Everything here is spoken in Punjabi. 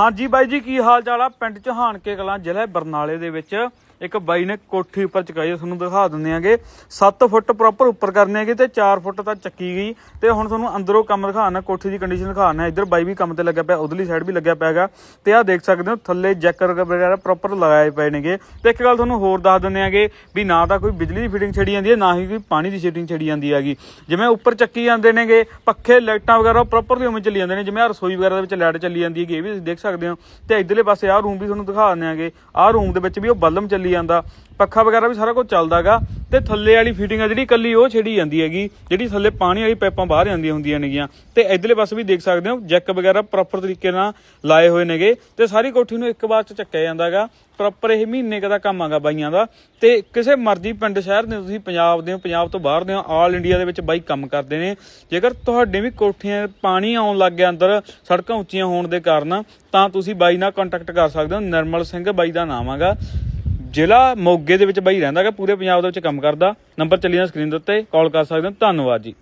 ਹਾਂਜੀ ਬਾਈ ਜੀ, ਕੀ ਹਾਲ ਚਾਲ ਆ? ਪਿੰਡ ਚਹਾਨ ਕੇ ਕਲਾਂ, ਜ਼ਿਲ੍ਹਾ ਬਰਨਾਲੇ ਦੇ ਵਿੱਚ ਇੱਕ ਬਾਈ ਨੇ ਕੋਠੀ ਉੱਪਰ ਚਕਾਈ ਤੁਹਾਨੂੰ ਦਿਖਾ ਦਿੰਦੇ ਆਂਗੇ। 7 ਫੁੱਟ ਪ੍ਰੋਪਰ ਉੱਪਰ ਕਰਨੇ ਹੈਗੇ ਤੇ 4 ਫੁੱਟ ਤਾਂ ਚੱਕੀ ਗਈ। ਤੇ ਹੁਣ ਤੁਹਾਨੂੰ ਅੰਦਰੋਂ ਕੰਮ ਦਿਖਾਣਾ ਕੋਠੀ ਦੀ ਕੰਡੀਸ਼ਨ ਦਿਖਾਣਾ ਇੱਧਰ ਬਾਈ ਵੀ ਕੰਮ ਤੇ ਲੱਗਿਆ ਪਿਆ, ਉਧਰਲੀ ਸਾਈਡ ਵੀ ਲੱਗਿਆ ਪਿਆ ਹੈਗਾ। ਤੇ ਆਹ ਦੇਖ ਸਕਦੇ ਹੋ, ਥੱਲੇ ਜੈਕਰ ਵਗੈਰਾ ਪ੍ਰੋਪਰ ਲਗਾਏ ਪਏ ਨੇਗੇ। ਤੇ ਇੱਕ ਗੱਲ ਤੁਹਾਨੂੰ ਹੋਰ ਦੱਸ ਦਿੰਦੇ ਆਂਗੇ ਵੀ ਨਾ ਤਾਂ ਕੋਈ ਬਿਜਲੀ ਦੀ ਫਿਟਿੰਗ ਛੜੀ ਜਾਂਦੀ ਹੈ, ਨਾ ਹੀ ਕੋਈ ਪਾਣੀ ਦੀ ਫਿਟਿੰਗ ਛੜੀ ਜਾਂਦੀ ਹੈਗੀ। ਜਿਵੇਂ ਉੱਪਰ ਚੱਕੀ ਜਾਂਦੇ ਨੇਗੇ, ਪੱਖੇ, ਲਾਈਟਾਂ ਵਗੈਰਾ ਪ੍ਰੋਪਰ ਦੀ ਉਵੇਂ ਚੱਲੀ ਜਾਂਦੇ ਨੇ, ਜਿਵੇਂ ਰਸੋਈ ਵਗੈਰਾ ਦੇ ਵਿੱਚ ਲਾਈਟ ਚੱਲੀ ਜਾਂਦੀ ਹੈਗੀ, ਇਹ ਵੀ ਤੁਸੀਂ ਦੇਖ ਸਕਦੇ ਸਕਦੇ ਹੋ। ਤੇ ਇਧਰਲੇ ਪਾਸੇ ਆਹ ਰੂਮ ਵੀ ਤੁਹਾਨੂੰ ਦਿਖਾ ਦਿੰਦੇ ਆਂਗੇ ਆਹ ਰੂਮ ਦੇ ਵਿੱਚ ਵੀ ਉਹ ਬਲਮ ਚੱਲੀ ਜਾਂਦਾ। ਪੱਖਾ ਵਗੈਰਾ ਵੀ ਸਾਰਾ ਕੁਝ ਚੱਲਦਾਗਾ ਤੇ ਥੱਲੇ ਵਾਲੀ ਫਿਟਿੰਗ ਆ ਜਿਹੜੀ ਕੱਲੀ ਉਹ ਛੇੜੀ ਜਾਂਦੀ ਹੈਗੀ, ਜਿਹੜੀ ਥੱਲੇ ਪਾਣੀ ਵਾਲੀ ਪਾਈਪਾਂ ਬਾਹਰ ਜਾਂਦੀਆਂ ਹੁੰਦੀਆਂ ਨੇਗੀਆਂ। ਤੇ ਇਧਰਲੇ ਪਾਸੇ ਵੀ ਦੇਖ ਸਕਦੇ ਹੋ, ਜੈਕ ਵਗੈਰਾ ਪ੍ਰੋਪਰ ਤਰੀਕੇ ਨਾਲ ਲਾਏ ਹੋਏ ਨੇਗੇ। ਤੇ ਸਾਰੀ ਕੋਠੀ ਨੂੰ ਇੱਕ ਵਾਰ ਚ ਚੱਕਿਆ ਜਾਂਦਾਗਾ ਪ੍ਰੋਪਰ ਇਹ ਮਹੀਨੇ ਕੁ ਦਾ ਕੰਮ ਆਗਾ ਬਾਈਆਂ ਦਾ। ਤੇ ਕਿਸੇ ਮਰਜ਼ੀ ਪਿੰਡ ਸ਼ਹਿਰ ਦੇ ਤੁਸੀਂ ਪੰਜਾਬ ਦੇ ਹੋ, ਪੰਜਾਬ ਤੋਂ ਬਾਹਰ ਦੇ ਹੋ ਆਲ ਇੰਡੀਆ ਦੇ ਵਿੱਚ ਬਾਈ ਕੰਮ ਕਰਦੇ ਨੇ। ਜੇਕਰ ਤੁਹਾਡੇ ਵੀ ਕੋਠੀਆਂ ਪਾਣੀ ਆਉਣ ਲੱਗ ਗਿਆ ਅੰਦਰ, ਸੜਕਾਂ ਉੱਚੀਆਂ ਹੋਣ ਦੇ ਕਾਰਨ, ਤਾਂ ਤੁਸੀਂ ਬਾਈ ਨਾਲ ਕੰਟੈਕਟ ਕਰ ਸਕਦੇ ਹੋ। ਨਿਰਮਲ ਸਿੰਘ ਬਾਈ ਦਾ ਨਾਮ ਹੈਗਾ। ਜ਼ਿਲ੍ਹਾ ਮੋਗੇ ਦੇ ਵਿੱਚ ਬਾਈ ਰਹਿੰਦਾ ਹੈਗਾ ਪੂਰੇ ਪੰਜਾਬ ਦੇ ਵਿੱਚ ਕੰਮ ਕਰਦਾ। ਨੰਬਰ ਚੱਲੀ ਜਾਂਦਾ ਸਕਰੀਨ ਦੇ ਉੱਤੇ ਕਾਲ ਕਰ ਸਕਦੇ ਹੋ, ਧੰਨਵਾਦ ਜੀ।